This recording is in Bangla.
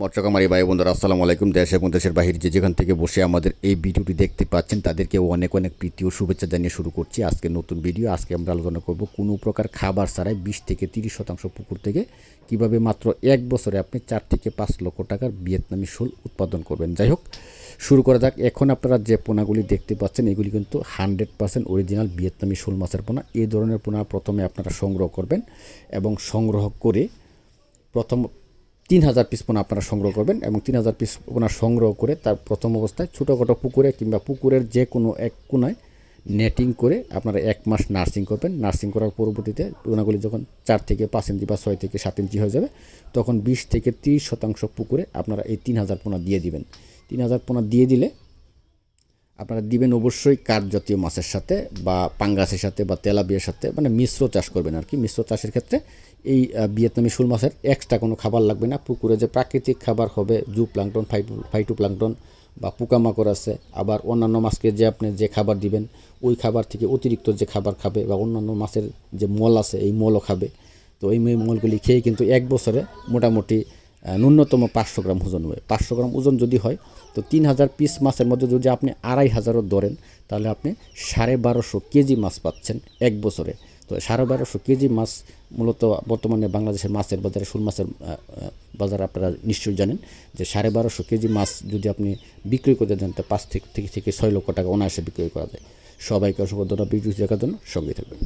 মৎস্যকামারী ভাই বন্ধুরা আসসালামু আলাইকুম। দেশ এবং দেশের বাহির যে যেখান থেকে বসে আমাদের এই ভিডিওটি দেখতে পাচ্ছেন তাদেরকে অনেক অনেক প্রীতি ও শুভেচ্ছা জানিয়ে শুরু করছি আজকে নতুন ভিডিও। আজকে আমরা আলোচনা করব কোনো প্রকার খাবার ছাড়াই বিশ থেকে তিরিশ শতাংশ পুকুর থেকে কীভাবে মাত্র এক বছরে আপনি চার থেকে পাঁচ লক্ষ টাকার ভিয়েতনামি শোল উৎপাদন করবেন। যাই হোক, শুরু করা যাক। এখন আপনারা যে পোনাগুলি দেখতে পাচ্ছেন, এগুলি কিন্তু হানড্রেড পার্সেন্ট অরিজিনাল ভিয়েতনামি শোল মাছের পোনা। এই ধরনের পোনা প্রথমে আপনারা সংগ্রহ করবেন এবং সংগ্রহ করে প্রথম তিন হাজার পিস পোনা আপনারা সংগ্রহ করবেন এবং তিন হাজার পিস পোনা সংগ্রহ করে তার প্রথম অবস্থায় ছোটোখাটো পুকুরে কিংবা পুকুরের যে কোনো এক কোনায় নেটিং করে আপনারা এক মাস নার্সিং করবেন। নার্সিং করার পরবর্তীতে পোনাগুলি যখন চার থেকে পাঁচ ইঞ্চি বা ছয় থেকে সাত ইঞ্চি হয়ে যাবে, তখন বিশ থেকে তিরিশ শতাংশ পুকুরে আপনারা এই তিন হাজার পোনা দিয়ে দিবেন। তিন হাজার পোনা দিয়ে দিলে আপনারা দিবেন অবশ্যই কাঠ জাতীয় মাছের সাথে বা পাঙ্গাসের সাথে বা তেলাবিয়ার সাথে মানে মিশ্র চাষ করবেন আর কি। মিশ্র চাষের ক্ষেত্রে এই ভিয়েতনামি শোল মাছের এক্সট্রা কোনো খাবার লাগবে না। পুকুরে যে প্রাকৃতিক খাবার হবে জু প্লাংটন ফাইটু প্লাংটন বা পোকামাকড় আছে, আবার অন্যান্য মাছকে যে আপনি যে খাবার দিবেন, ওই খাবার থেকে অতিরিক্ত যে খাবার খাবে বা অন্যান্য মাছের যে মল আছে, এই মলও খাবে। তো এই মলগুলি খেয়ে কিন্তু এক বছরে মোটামুটি ন্যূনতম পাঁচশো গ্রাম ওজন হবে পাঁচশো গ্রাম ওজন যদি হয়, তো তিন হাজার পিস মাছের মধ্যে যদি আপনি আড়াই হাজারও ধরেন, তাহলে আপনি সাড়ে বারোশো কেজি মাছ পাচ্ছেন এক বছরে। তো সাড়ে বারোশো কেজি মাছ মূলত বর্তমানে বাংলাদেশের মাছের বাজারে, শোল মাছের বাজার আপনারা নিশ্চয়ই জানেন যে সাড়ে বারোশো কেজি মাছ যদি আপনি বিক্রি করতে যান তো পাঁচ থেকে থেকে ছয় লক্ষ টাকা অনায়াসে বিক্রি করা যায়। সবাইকে অসংখ্য ধন্যবাদ। ভিডিও দেখার জন্য সঙ্গে থাকবেন।